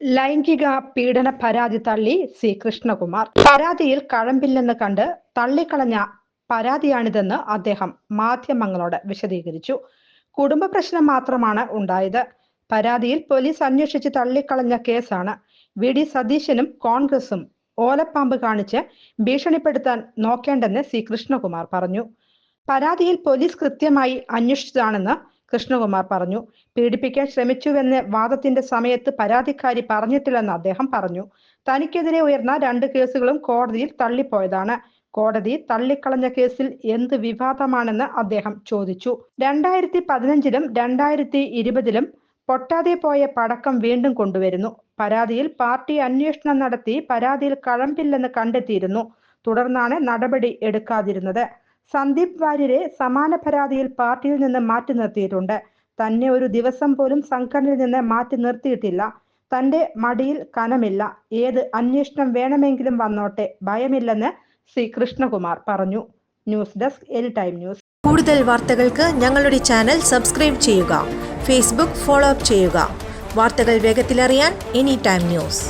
ലൈംഗിക പീഡന പരാതി തള്ളി സി കൃഷ്ണകുമാർ. പരാതിയിൽ കഴമ്പില്ലെന്ന് കണ്ട് തള്ളിക്കളഞ്ഞ പരാതിയാണിതെന്ന് അദ്ദേഹം മാധ്യമങ്ങളോട് വിശദീകരിച്ചു. കുടുംബ പ്രശ്നം മാത്രമാണ് ഉണ്ടായത്. പരാതിയിൽ പോലീസ് അന്വേഷിച്ച് തള്ളിക്കളഞ്ഞ കേസാണ്. വി ഡി സതീശനും കോൺഗ്രസും ഓലപ്പാമ്പ് കാണിച്ച് ഭീഷണിപ്പെടുത്താൻ നോക്കേണ്ടെന്ന് സി കൃഷ്ണകുമാർ പറഞ്ഞു. പരാതിയിൽ പോലീസ് കൃത്യമായി അന്വേഷിച്ചതാണെന്ന് കൃഷ്ണകുമാർ പറഞ്ഞു പീഡിപ്പിക്കാൻ ശ്രമിച്ചുവെന്ന് വാദത്തിന്റെ സമയത്ത് പരാതിക്കാരി പറഞ്ഞിട്ടില്ലെന്ന് അദ്ദേഹം പറഞ്ഞു. തനിക്കെതിരെ ഉയർന്ന രണ്ട് കേസുകളും കോടതിയിൽ തള്ളിപ്പോയതാണ്. കോടതി തള്ളിക്കളഞ്ഞ കേസിൽ എന്ത് വിവാദമാണെന്ന് അദ്ദേഹം ചോദിച്ചു. രണ്ടായിരത്തി പതിനഞ്ചിലും രണ്ടായിരത്തി ഇരുപതിലും പൊട്ടാതെ പോയ പടക്കം വീണ്ടും കൊണ്ടുവരുന്നു. പരാതിയിൽ പാർട്ടി അന്വേഷണം നടത്തി പരാതിയിൽ കഴമ്പില്ലെന്ന് കണ്ടെത്തിയിരുന്നു. തുടർന്നാണ് നടപടി എടുക്കാതിരുന്നത്. സന്ദീപ് വാര്യരെ സമാന പരാതിയിൽ പാർട്ടിയിൽ നിന്ന് മാറ്റി നിർത്തിയിട്ടുണ്ട്. തന്നെ ഒരു ദിവസം പോലും സംഘടനയിൽ നിന്ന് മാറ്റി നിർത്തിയിട്ടില്ല. തന്റെ മടിയിൽ കനമില്ല. ഏത് അന്വേഷണം വേണമെങ്കിലും വന്നോട്ടെ. ഭയമില്ലെന്ന് ശ്രീ കൃഷ്ണകുമാർ പറഞ്ഞു. News desk L time news. കൂടുതൽ വാർത്തകൾക്ക് ഞങ്ങളുടെ ചാനൽ സബ്സ്ക്രൈബ് ചെയ്യുക. ഫേസ്ബുക്ക് ഫോളോ അപ്പ് ചെയ്യുക. വാർത്തകൾ വേഗത്തിലറിയാൻ എനി ടൈം ന്യൂസ്.